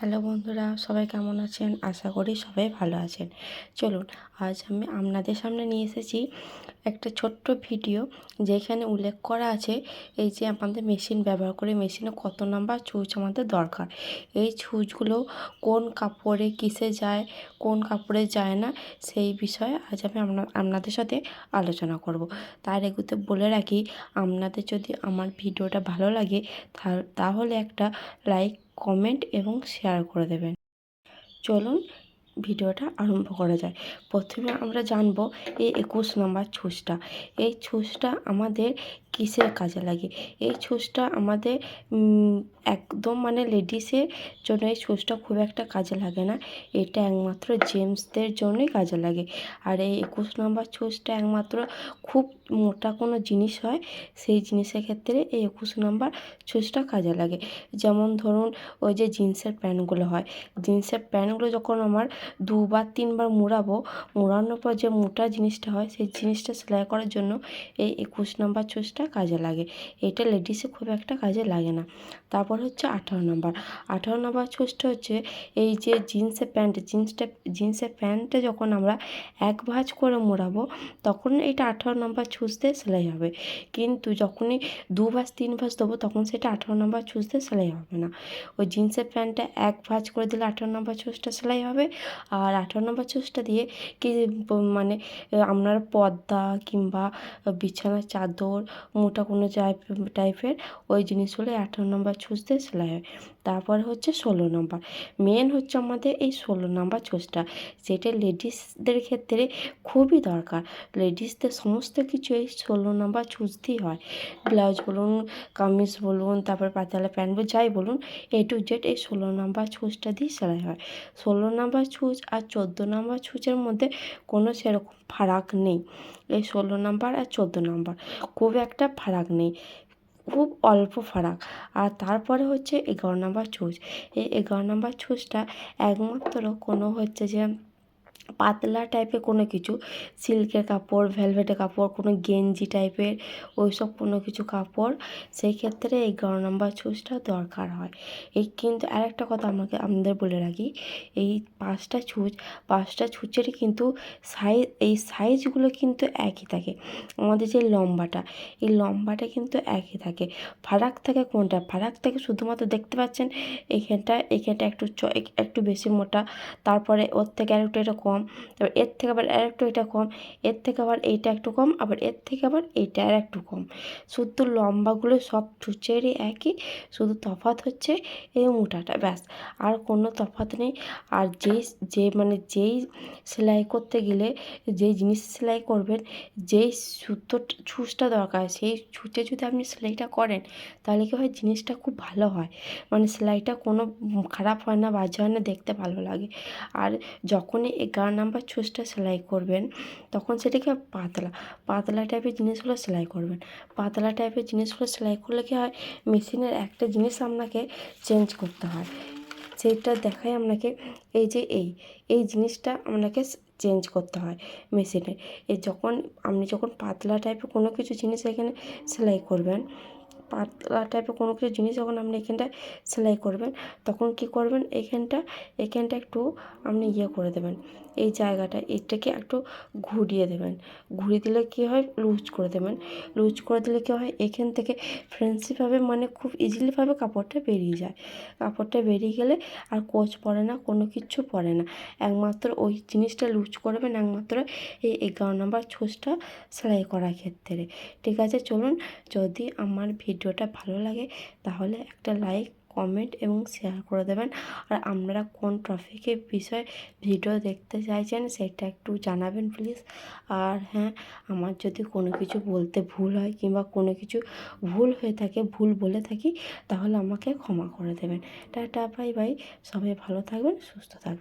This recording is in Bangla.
হ্যালো বন্ধুরা, সবাই কেমন আছেন? আশা করি সবাই ভালো আছেন। চলুন, আজ আমি আপনাদের সামনে নিয়ে এসেছি একটা ছোট্ট ভিডিও যেখানে উল্লেখ করা আছে এই যে আমাদের মেশিন ব্যবহার করে মেশিনে কত নাম্বার ছুঁচ আমাদের দরকার। এই ছুঁচগুলো কোন কাপড়ে কিসে যায়, কোন কাপড়ে যায় না, সেই বিষয়ে আজ আমি আপনাদের সাথে আলোচনা করব। তার এগুতে বলে রাখি, আপনাদের যদি আমার ভিডিওটা ভালো লাগে তাহলে একটা লাইক কমেন্ট এবং শেয়ার করে দেবেন। চলুন ভিডিওটা আরম্ভ করা যায়। প্রথমে আমরা জানব এই একুশ নম্বর ছুঁচটা। এই ছুঁচটা আমাদের কিসের কাজে লাগে? এই ছুঁচটা আমাদের একদম মানে লেডিসের জন্য এই ছুঁচটা খুব একটা কাজে লাগে না। এটা একমাত্র জেন্টসদের জন্যই কাজে লাগে। আর এই একুশ নম্বর ছুঁচটা একমাত্র খুব মোটা কোনো জিনিস হয়, সেই জিনিসের ক্ষেত্রে এই একুশ নম্বর ছুঁচটা কাজে লাগে। যেমন ধরুন, ওই যে জিন্সের প্যান্টগুলো হয়। জিন্সের প্যান্টগুলো যখন আমার দুবার, তিনবার মুড়াবো। মোড়ানোর পর যে মোটা জিনিসটা হয়, সেই জিনিসটা সেলাই করার জন্য এই একুশ নম্বর ছুঁচটা কাজে লাগে। এটা লেডিসে খুব একটা কাজে লাগে না। তারপর হচ্ছে আঠারো নম্বর। আঠারো নম্বর ছুঁচটা হচ্ছে এই যে জিন্সের প্যান্ট, জিন্সটা, জিন্সের প্যান্টটা যখন আমরা এক ভাঁজ করে মোড়াবো, তখন এটা আঠারো নম্বর ছুঁচ দিয়ে সেলাই হবে। কিন্তু যখনই দু ভাঁজ, তিন ভাঁজ দেবো, তখন সেটা আঠারো নম্বর ছুঁচ দিয়ে সেলাই হবে না। ওই জিন্সের প্যান্টটা এক ভাঁজ করে দিলে আঠারো নম্বর ছুঁচটা সেলাই হবে। আর আঠারো নম্বর ছুঁচটা দিয়ে কি মানে আপনার পর্দা কিংবা বিছানার চাদর মোটা কোনো টাইপ- টাইপের ওই জিনিসগুলো আঠারো নম্বর ছুঁচ দিয়ে সেলাই হয়। তারপর হচ্ছে ষোলো নম্বর। মেন হচ্ছে আমাদের এই ষোলো নম্বর ছুঁচটা যেটা লেডিসদের ক্ষেত্রে খুবই দরকার। লেডিসদের সমস্ত কিছু এই ষোলো নম্বর ছুঁচ দিয়েই হয়। ব্লাউজ বলুন, কামিজ বলুন, তারপর পাতালা প্যান্ট যাই বলুন এ টু জেড এই ষোলো নম্বর ছুঁচটা দিয়ে সেলাই হয়। ষোলো নম্বর ছুঁচ আর চোদ্দ নম্বর ছুঁচের মধ্যে কোনো সেরকম ফারাক নেই। এই ষোলো নম্বর আর চোদ্দ নম্বর, খুব একটা ফারাক নেই, খুব অল্প ফারাক। আর তারপরে হচ্ছে এগারো নাম্বার ছুঁচ এই এগারো নাম্বার ছুঁচটা একমাত্র কোনো হচ্ছে যে পাতলা টাইপের কোনো কিছু, সিল্কের কাপড় ভেলভেটের কাপড়, কোনো গেঞ্জি টাইপের ওই সব কোনো কিছু কাপড় সেই ক্ষেত্রে এই এগারো নম্বর ছুঁচটা দরকার হয়। এই কিন্তু আরেকটা কথা আমাকে, আমাদের বলে রাখি, এই পাঁচটা ছুঁচ পাঁচটা ছুঁচেরই কিন্তু সাইজ এই সাইজগুলো কিন্তু একই থাকে। আমাদের যে লম্বাটা, এই লম্বাটা কিন্তু একই থাকে। ফারাক থাকে কোনটা? ফারাক থাকে শুধুমাত্র দেখতে পাচ্ছেন এখানটা এখানটা একটু একটু বেশি মোটা, তারপরে ওর থেকে আরেকটু এটা কম তারপর এর থেকে আবার আর একটু এটা কম, এর থেকে আবার এইটা একটু কম, আবার এর থেকে আবার এইটা আর একটু কম। শুধু লম্বাগুলো সব ছুঁচেরই একই, শুধু তফাৎ হচ্ছে এই মোটাটা, ব্যাস। আর কোনো তফাৎ নেই। আর যেই, যে মানে যেই সেলাই করতে গেলে, যেই জিনিস সেলাই করবেন, যেই সুতো ছুঁচটা দরকার, সেই ছুঁচে যদি আপনি সেলাইটা করেন, তাহলে কি হয় জিনিসটা খুব ভালো হয়। মানে সেলাইটা কোনো খারাপ হয় না, বাজে হয় না, দেখতে ভালো লাগে। আর যখনই এগারো নাম্বার ছুঁচটা সেলাই করবেন। তখন সেটাকে পাতলা পাতলা টাইপের জিনিসগুলো সেলাই করবেন। পাতলা টাইপের জিনিসগুলো সেলাই করলে কি হয়? মেশিনের একটা জিনিস আপনাকে চেঞ্জ করতে হয়। সেইটা দেখায় আপনাকে এই যে এই এই জিনিসটা আপনাকে চেঞ্জ করতে হয় মেশিনে এই যখন, আপনি যখন পাতলা টাইপের কোনো কিছু জিনিস এখানে সেলাই করবেন পাতলা টাইপের কোনো কিছু জিনিস যখন আপনি এখানটায় সেলাই করবেন, তখন কি করবেন? এখানটা এখানটা একটু আপনি ইয়ে করে দেবেন। এই জায়গাটা, এটাকে একটু ঘুরিয়ে দেবেন। ঘুরিয়ে দিলে কী হয়? লুজ করে দেবেন। লুজ করে দিলে কী হয়? এখান থেকে ফ্রেন্সিভাবে মানে খুব ইজিলিভাবে কাপড়টা বেরিয়ে যায়। কাপড়টা বেরিয়ে গেলে আর কোচ পড়ে না, কোনো কিছু পড়ে না। একমাত্র ওই জিনিসটা লুজ করবেন, একমাত্র এই এগারো নম্বর ছুঁচটা সেলাই করার ক্ষেত্রে। ঠিক আছে, চলুন, যদি আমার ভিডিওটা ভালো লাগে, তাহলে একটা লাইক কমেন্ট এবং শেয়ার করে দেবেন। আর আপনারা কোন টপিকের বিষয়ে ভিডিও দেখতে চাইছেন সেটা একটু জানাবেন প্লিজ আর হ্যাঁ আমার যদি কোনো কিছু বলতে ভুল হয় কিংবা কোনো কিছু ভুল হয়ে থাকে, ভুল বলে থাকি, তাহলে আমাকে ক্ষমা করে দেবেন। টাটা বাই বাই সবাই ভালো থাকবেন, সুস্থ থাকবেন।